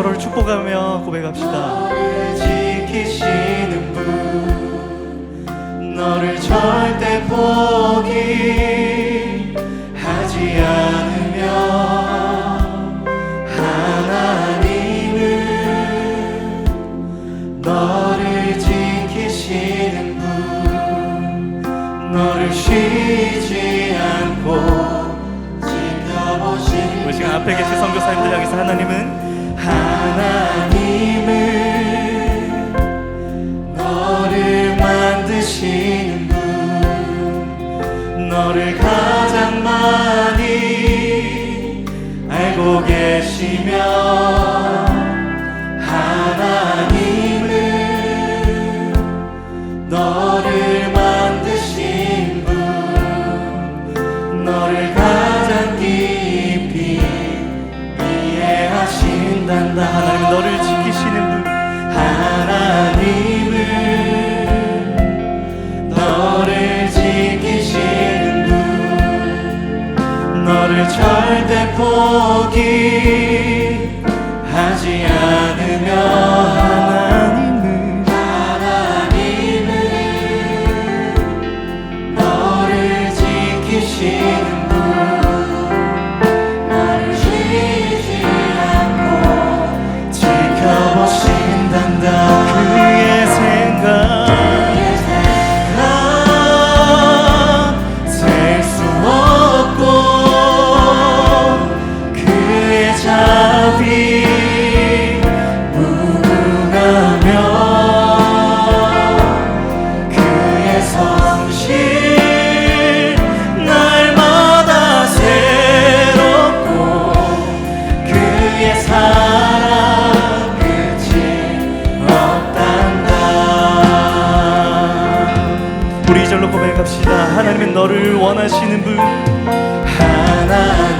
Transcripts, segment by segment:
서로를 축복하며 고백합시다. 너를 지키시는 분 너를 절대 포기하지 않으며 하나님은 너를 지키시는 분 너를 쉬지 않고 지켜보시는 지금 앞에 계신 선교사님들 향해서 하나님은 계시며 우리 이절로 고백합시다. 하나님은 너를 원하시는 분. 하나님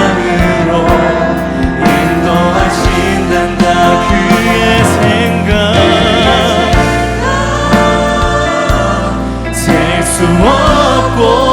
Lord.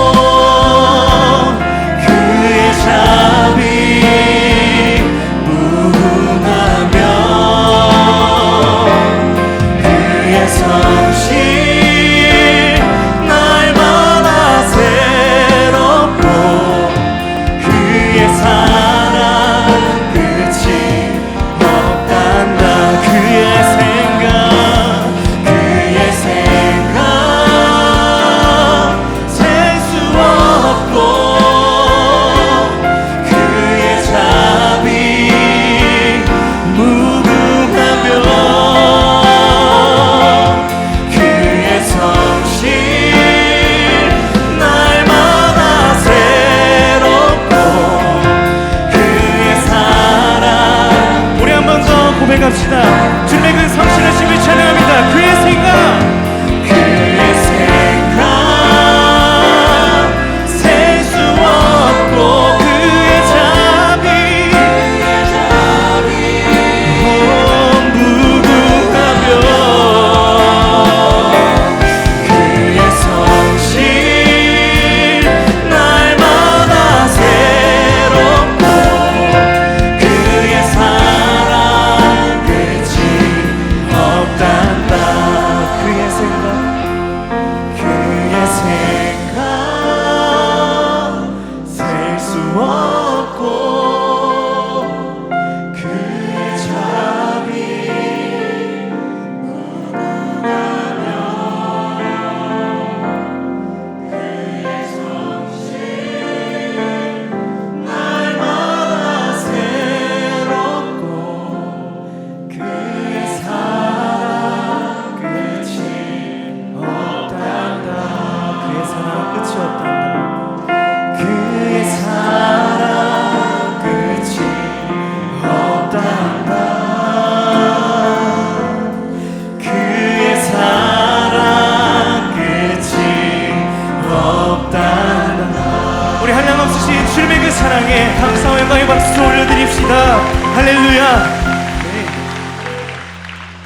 사랑에 감사와 영광의 박수 올려드립시다. 할렐루야